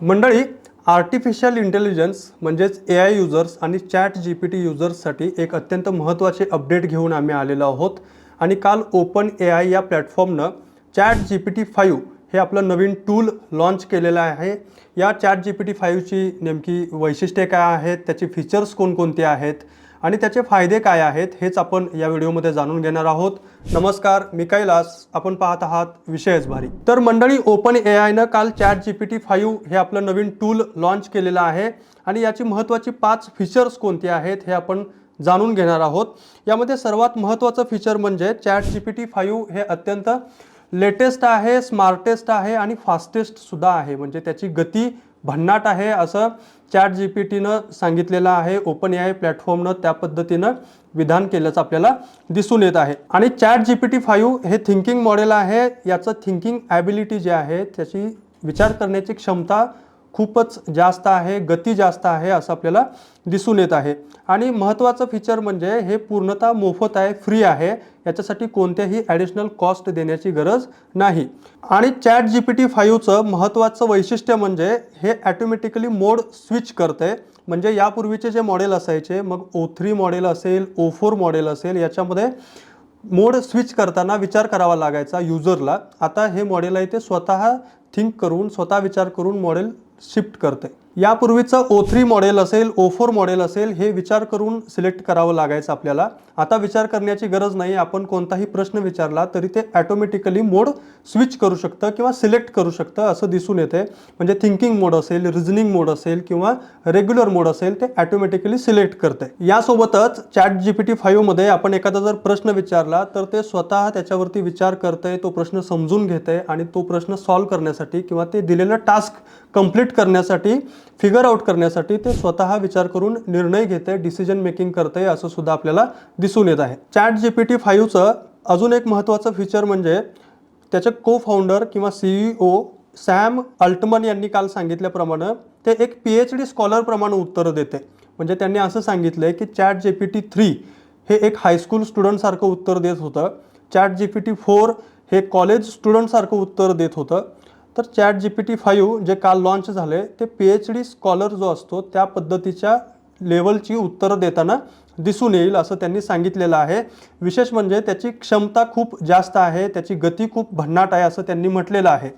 मंडळी artificial intelligence म्हणजेच A I users आणि चॅट जी पी टी युजर्ससाठी एक अत्यंत महत्त्वाचे अपडेट घेऊन आम्ही आलेलो आहोत. आणि काल ओपन ए आय या प्लॅटफॉर्मनं chat G P T five हे आपलं नवीन टूल लॉन्च केलेलं आहे. या चॅट जी पी टी फाईव्हची नेमकी वैशिष्ट्ये काय आहेत? त्याचे फीचर्स कोणकोणते आहेत? आणि त्याचे फायदे काय आहेत हेच आपण या व्हिडिओमध्ये जाणून घेणार आहोत. नमस्कार मी कैलास. आपण पाहत आहात विषयच भारी. तर मंडळी ओपन ए आयनं काल chat G P T five हे आपलं नवीन टूल लॉन्च केलेलं आहे. आणि याची महत्त्वाची पाच फीचर्स कोणती आहेत हे आपण जाणून घेणार आहोत. यामध्ये सर्वात महत्त्वाचं फीचर म्हणजे chat G P T five हे अत्यंत लेटेस्ट आहे स्मार्टेस्ट आहे आणि फास्टेस्ट सुद्धा आहे. म्हणजे त्याची गती भन्नाट आहे असं चॅट जी पी टीनं सांगितलेलं आहे. ओपन ए आय प्लॅटफॉर्मनं त्या पद्धतीनं विधान केल्याचं आपल्याला दिसून येत आहे. आणि chat G P T five हे थिंकिंग मॉडेल आहे. याचं थिंकिंग ॲबिलिटी जे आहे त्याची विचार करण्याची क्षमता खूपच जास्त आहे गती जास्त आहे असं आपल्याला दिसून येत आहे. आणि महत्त्वाचं फीचर म्हणजे हे पूर्णतः मोफत आहे फ्री आहे. याच्यासाठी कोणत्याही ॲडिशनल कॉस्ट देण्याची गरज नाही. आणि चॅट जी पी टी फाईव्हचं महत्त्वाचं वैशिष्ट्य म्हणजे हे ॲटोमॅटिकली मोड स्विच करते म्हणजे यापूर्वीचे जे मॉडेल असायचे मग ओ थ्री मॉडेल असेल ओ फोर मॉडेल असेल याच्यामध्ये मोड स्विच करताना विचार करावा लागायचा युजरला आता हे मॉडेल आहे ते स्वतः थिंक करून स्वतः विचार करून मॉडेल शिफ्ट करते. यापूर्वीचं ओ थ्री मॉडेल असेल ओ फोर मॉडेल असेल हे विचार करून सिलेक्ट करावं लागायचं आपल्याला. आता विचार करण्याची गरज नाही आपण कोणताही प्रश्न विचारला तरी ते ॲटोमॅटिकली मोड स्विच करू शकतं किंवा सिलेक्ट करू शकतं असं दिसून येते. म्हणजे थिंकिंग मोड असेल रिझनिंग मोड असेल किंवा रेग्युलर मोड असेल ते ॲटोमॅटिकली सिलेक्ट करते. यासोबतच चॅट जी पी टी फाईव्हमध्ये आपण एखादा जर प्रश्न विचारला तर ते स्वतः त्याच्यावरती विचार करते तो प्रश्न समजून घेते आणि तो प्रश्न सॉल्व्ह करण्यासाठी किंवा ते दिलेलं टास्क कंप्लीट करण्यासाठी फिगर आउट करण्यासाठी ते स्वतः विचार करून निर्णय घेते डिसिजन मेकिंग करते असं सुद्धा आपल्याला दिसून येत आहे. चॅट जी पी टी फाईव्हचं अजून एक महत्त्वाचं फीचर म्हणजे त्याचे को फाउंडर किंवा सीईओ सॅम अल्टमन यांनी काल सांगितल्याप्रमाणे ते एक पी एच डी स्कॉलरप्रमाणे उत्तरं देते. म्हणजे त्यांनी असं सांगितलं आहे की chat G P T three हे एक हायस्कूल स्टुडंटसारखं उत्तर देत होतं. Chat G P T four हे कॉलेज स्टुडंटसारखं उत्तर देत होतं. तर chat G P T five जे काल लॉन्च झाले ते पी एच डी स्कॉलर जो असतो त्या पद्धतीच्या लेवलची उत्तरं देताना दिसून येईल असं त्यांनी सांगितलेलं आहे. विशेष म्हणजे त्याची क्षमता खूप जास्त आहे त्याची गती खूप भन्नाट आहे असं त्यांनी म्हटलेलं आहे.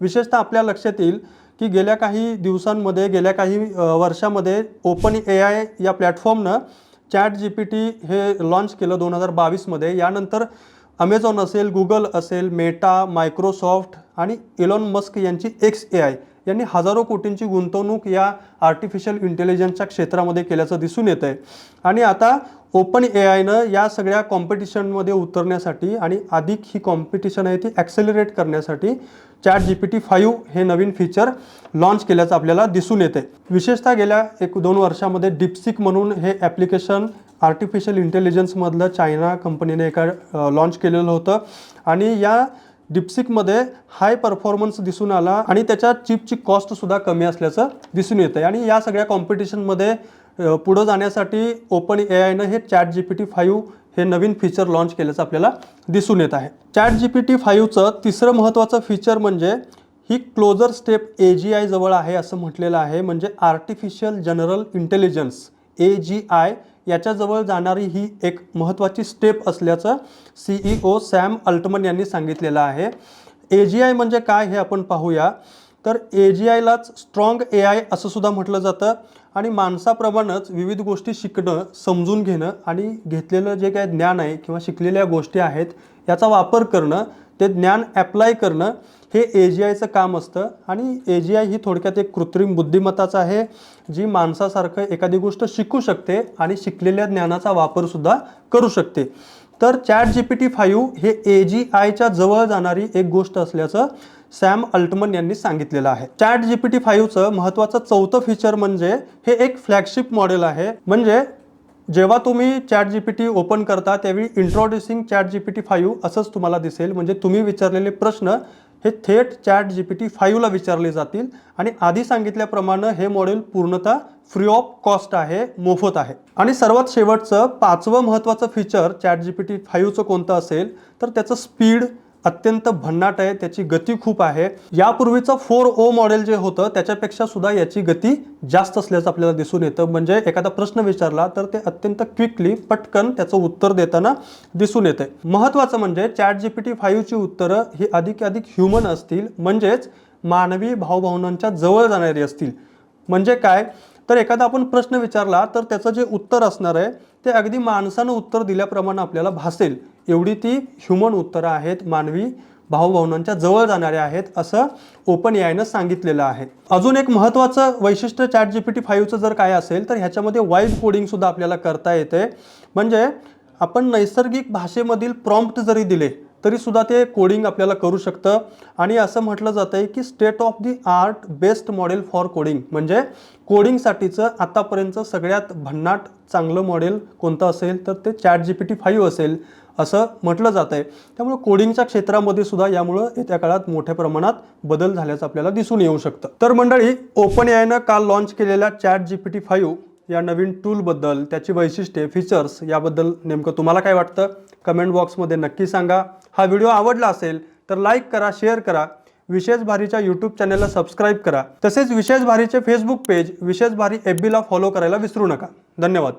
विशेषतः आपल्या लक्षात येईल की गेल्या काही दिवसांमध्ये गेल्या काही वर्षामध्ये ओपन ए आय या प्लॅटफॉर्मनं चॅट जी पी टी हे लॉन्च केलं दोन हजार बावीसमध्ये. यानंतर अमेझॉन असेल गुगल असेल मेटा मायक्रोसॉफ्ट आणि इलॉन मस्क यांची एक्स ए आय यांनी हजारो कोटींची गुंतवणूक या आर्टिफिशियल इंटेलिजन्सच्या क्षेत्रामध्ये केल्याचं दिसून येतं आहे आणि आता ओपन ए आयनं या सगळ्या कॉम्पिटिशनमध्ये उतरण्यासाठी आणि अधिक ही कॉम्पिटिशन आहे ती ॲक्सेलरेट करण्यासाठी chat G P T five हे नवीन फीचर लॉन्च केल्याचं आपल्याला दिसून येते विशेषतः गेल्या एक दोन वर्षामध्ये डिप्सिक म्हणून हे ॲप्लिकेशन आर्टिफिशियल इंटेलिजन्समधलं चायना कंपनीने एका लॉन्च केलेलं होतं. आणि या डिप्सिकमध्ये हाय परफॉर्मन्स दिसून आला आणि त्याच्या चिपची कॉस्टसुद्धा कमी असल्याचं दिसून येतं आहे आणि या सगळ्या कॉम्पिटिशनमध्ये पुढं जाण्यासाठी ओपन ए आयनं हे chat G P T five हे नवीन फीचर लॉन्च केल्याचं आपल्याला दिसून येत आहे. चॅट जी पी टी फाईव्हचं तिसरं महत्त्वाचं फीचर म्हणजे ही closer step A G I जवळ आहे असं म्हटलेलं आहे. म्हणजे artificial general intelligence A G I याच्याजवळ जाणारी ही एक महत्त्वाची स्टेप असल्याचं सीईओ सॅम अल्टमन यांनी सांगितलेलं आहे. ए जी आय म्हणजे काय हे आपण पाहूया. तर ए जी आयलाच स्ट्रॉंग ए आय असं सुद्धा म्हटलं जातं आणि माणसाप्रमाणेच विविध गोष्टी शिकणं समजून घेणं आणि घेतलेलं जे काय ज्ञान आहे किंवा शिकलेल्या गोष्टी आहेत याचा वापर करणं ते ज्ञान ॲप्लाय करणं हे ए जी आयचं काम असतं. आणि ए जी आय ही थोडक्यात एक कृत्रिम बुद्धिमत्ताच आहे जी माणसासारखं एखादी गोष्ट शिकू शकते आणि शिकलेल्या ज्ञानाचा वापरसुद्धा करू शकते. तर chat G P T five हे ए जी आयच्या जवळ जाणारी एक गोष्ट असल्याचं सॅम अल्टमन यांनी सांगितलेलं आहे. चॅट जी पी टी फाईव्हचं महत्त्वाचं चौथं फीचर म्हणजे हे एक फ्लॅगशिप मॉडेल आहे. म्हणजे जेव्हा तुम्ही chat G P T open करता त्यावेळी introducing chat G P T five असंच तुम्हाला दिसेल. म्हणजे तुम्ही विचारलेले प्रश्न हे थेट चॅट जी पी टी फाईव्हला विचारले जातील. आणि आधी सांगितल्याप्रमाणे हे मॉडेल पूर्णतः फ्री ऑफ कॉस्ट आहे मोफत आहे. आणि सर्वात शेवटचं पाचवं महत्त्वाचं feature chat G P T फाईव्हचं कोणतं असेल तर त्याचं स्पीड अत्यंत भन्नाट आहे त्याची गती खूप आहे. यापूर्वीचं फोर ओ मॉडेल जे होतं त्याच्यापेक्षा सुद्धा याची गती जास्त असल्याचं आपल्याला दिसून येतं. म्हणजे एखादा प्रश्न विचारला तर ते अत्यंत क्विकली पटकन त्याचं उत्तर देताना दिसून येते महत्त्वाचं म्हणजे चॅट जी पी टी फाईव्हची उत्तरं ही अधिक ह्युमन असतील म्हणजेच मानवी भावभावनांच्या जवळ जाणारी असतील. म्हणजे काय? तर एखादा आपण प्रश्न विचारला तर त्याचं जे उत्तर असणार आहे ते अगदी माणसानं उत्तर दिल्याप्रमाणे आपल्याला भासेल. एवढी ती ह्युमन उत्तरं आहेत मानवी भावभावनांच्या जवळ जाणारे आहेत असं ओपन एआयनं सांगितलेलं आहे. अजून एक महत्त्वाचं वैशिष्ट्य चॅट जी पी टी फाईव्हचं जर काय असेल तर ह्याच्यामध्ये वाईड कोडिंगसुद्धा आपल्याला करता येते. म्हणजे आपण नैसर्गिक भाषेमधील प्रॉम्प्ट जरी दिले तरीसुद्धा ते कोडिंग आपल्याला करू शकतं. आणि असं म्हटलं जातं आहे की state of the art best model for coding म्हणजे कोडिंगसाठीचं आतापर्यंतचं सगळ्यात भन्नाट चांगलं मॉडेल कोणतं असेल तर ते chat G P T five असेल असं म्हटलं जात आहे त्यामुळे कोडिंगच्या क्षेत्रामध्ये सुद्धा यामुळं येत्या काळात मोठ्या प्रमाणात बदल झाल्याचं आपल्याला दिसून येऊ शकतं. तर मंडळी ओपन एआयनं काल लॉन्च केलेल्या chat G P T five या नवीन टूलबद्दल त्याची वैशिष्ट्ये फीचर्स याबद्दल नेमकं तुम्हाला काय वाटतं? कमेंट बॉक्समध्ये नक्की सांगा. हा व्हिडिओ आवडला असेल तर लाईक करा शेअर करा. विशेष भारीच्या यूट्यूब चॅनलला सबस्क्राईब करा. तसेच विशेष भारीचे फेसबुक पेज विशेष भारी एफ बीला फॉलो करायला विसरू नका. धन्यवाद.